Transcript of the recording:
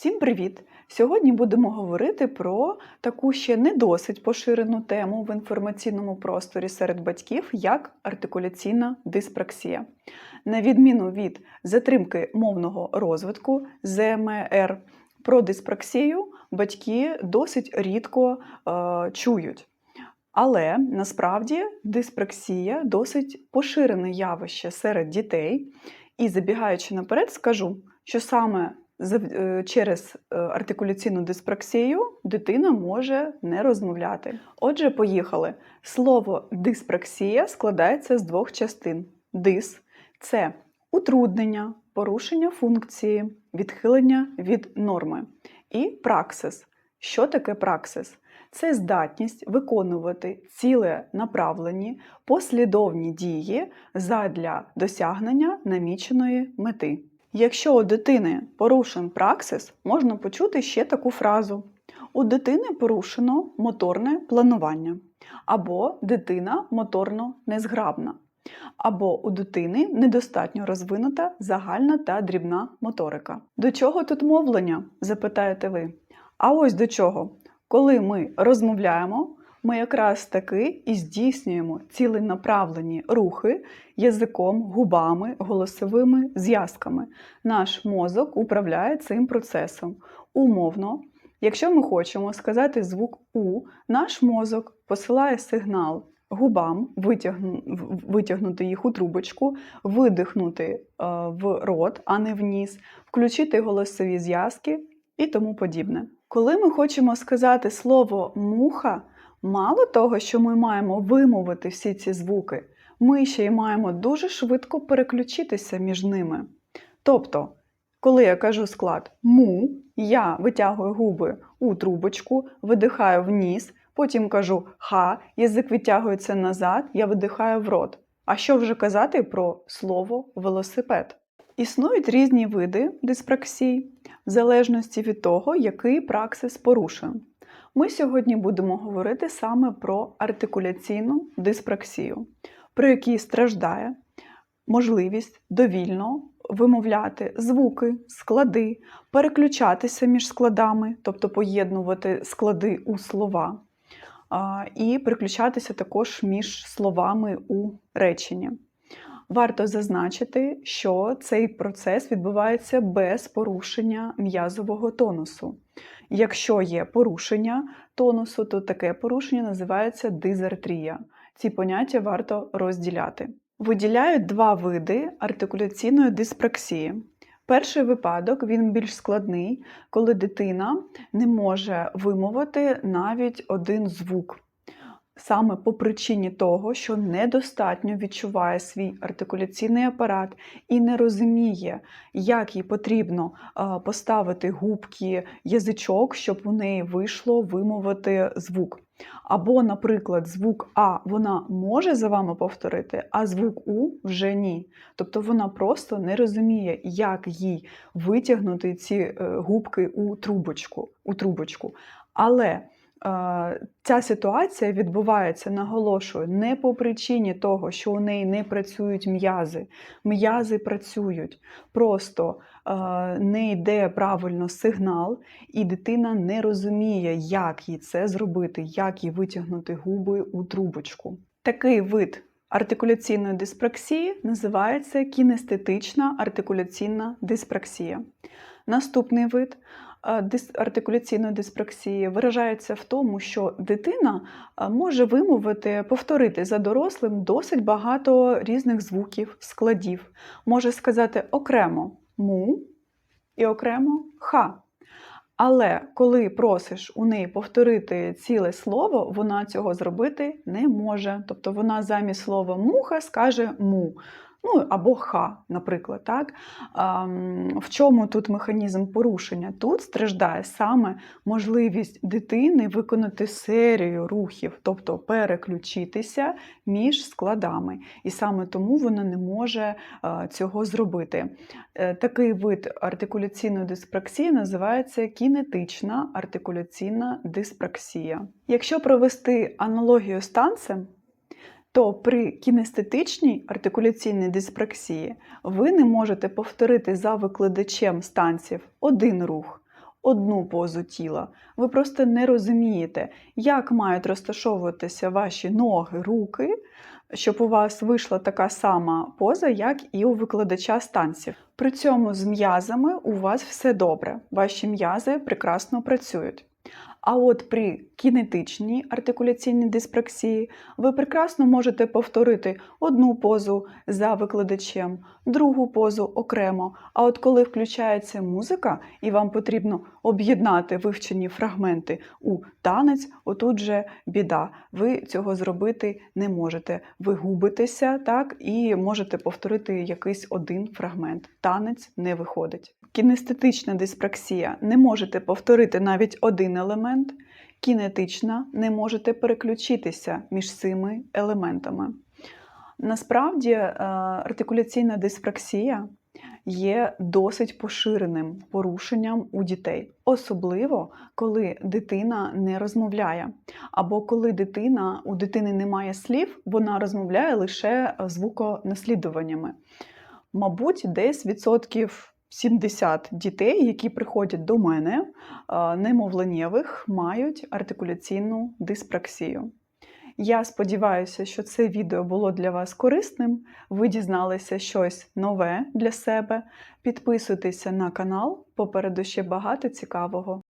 Всім привіт! Сьогодні будемо говорити про таку ще не досить поширену тему в інформаційному просторі серед батьків, як артикуляційна диспраксія. На відміну від затримки мовного розвитку ЗМР, про диспраксію батьки досить рідко е, чують. Але насправді диспраксія досить поширене явище серед дітей. І забігаючи наперед, скажу, що саме через е, артикуляційну диспраксію дитина може не розмовляти. Отже, поїхали. Слово диспраксія складається з двох частин: дис це утруднення, порушення функції, відхилення від норми. І праксис. Що таке праксис? Це здатність виконувати ціле направлені послідовні дії задля досягнення наміченої мети. Якщо у дитини порушен праксис, можна почути ще таку фразу: у дитини порушено моторне планування, або дитина моторно незграбна, або у дитини недостатньо розвинута загальна та дрібна моторика. До чого тут мовлення? запитаєте ви. А ось до чого. Коли ми розмовляємо, ми якраз таки і здійснюємо ціленаправлені рухи язиком, губами, голосовими зв'язками. Наш мозок управляє цим процесом. Умовно, якщо ми хочемо сказати звук У, наш мозок посилає сигнал губам, витягну- витягнути їх у трубочку, видихнути е, в рот, а не в включити голосові зв'язки і тому подібне. Коли ми хочемо сказати слово муха, мало того, що ми маємо вимовити всі ці звуки, ми ще й маємо дуже швидко переключитися між ними. Тобто, коли я кажу склад му, я витягую губи у трубочку, видихаю в ніс, потім кажу ха, язик витягується назад, я видихаю в рот. А що вже казати про слово велосипед? Існують різні види диспраксій, в залежності від того, який праксис порушен. Ми сьогодні будемо говорити саме про артикуляційну диспраксію, при якій страждає можливість довільно вимовляти звуки, склади, переключатися між складами, тобто поєднувати склади у слова, і переключатися також між словами у реченні. Варто зазначити, що цей процес відбувається без порушення м'язового тонусу. Якщо є порушення тонусу, то таке порушення називається дизартрія. Ці поняття варто розділяти. Виділяють два види артикуляційної диспраксії. Перший випадок він більш складний, коли дитина не може вимовити навіть один звук саме по причині того, що недостатньо відчуває свій артикуляційний апарат і не розуміє, як їй потрібно поставити губки, язичок, щоб у неї вийшло вимовити звук. Або, наприклад, звук А вона може за вами повторити, а звук У вже ні. Тобто вона просто не розуміє, як їй витягнути ці е, губки у трубочку. У трубочку. Але Ця ситуація відбувається, наголошую, не по причині того, що у неї не працюють м'язи. М'язи працюють, просто не йде правильно сигнал, і дитина не розуміє, як їй це зробити, як їй витягнути губи у трубочку. Такий вид артикуляційної диспраксії називається кінестетична артикуляційна диспраксія. Наступний вид артикуляційної диспраксії виражається в тому, що дитина е, може вимовити, повторити за дорослим досить багато різних звуків, складів. Може сказати окремо му і окремо ха. Але коли просиш у неї повторити ціле слово, вона цього зробити не може. Тобто вона замість слова муха скаже му. Ну або ха, наприклад. Так? В чому тут механізм порушення? Тут страждає саме можливість дитини виконати серію рухів, тобто переключитися між складами. І саме тому вона не може цього зробити. Е, Такий вид артикуляційної диспраксії називається кінетична артикуляційна диспраксія. Якщо провести аналогію з танцем, то при кінестетичній артикуляційній диспраксії ви не можете повторити за викладачем станців один рух, одну позу тіла. Ви просто не розумієте, як мають розташовуватися ваші ноги, руки, щоб у вас вийшла така сама поза, як і у викладача з танців. При цьому з м'язами у вас все добре, ваші м'язи прекрасно працюють. А от при кінетичній артикуляційній диспраксії ви прекрасно можете повторити одну позу за викладачем, другу позу окремо. А от коли включається музика і вам потрібно об'єднати вивчені фрагменти у танець, отут же біда. Ви цього зробити не можете. Ви губитеся так і можете повторити якийсь один фрагмент. Танець не виходить. Кінестетична диспраксія не можете повторити навіть один елемент, кінетична не можете переключитися між цими елементами. Насправді, е, артикуляційна диспраксія є досить поширеним порушенням у дітей, особливо коли дитина не розмовляє, або коли дитина у дитини немає слів, вона розмовляє лише звуконаслідуваннями. Мабуть, десь відсотків 70 дітей, які приходять до мене, е, немовленєвих, мають артикуляційну диспраксію. Я сподіваюся, що це відео було для вас корисним. Ви дізналися щось нове для себе. Підписуйтеся на канал, попереду ще багато цікавого.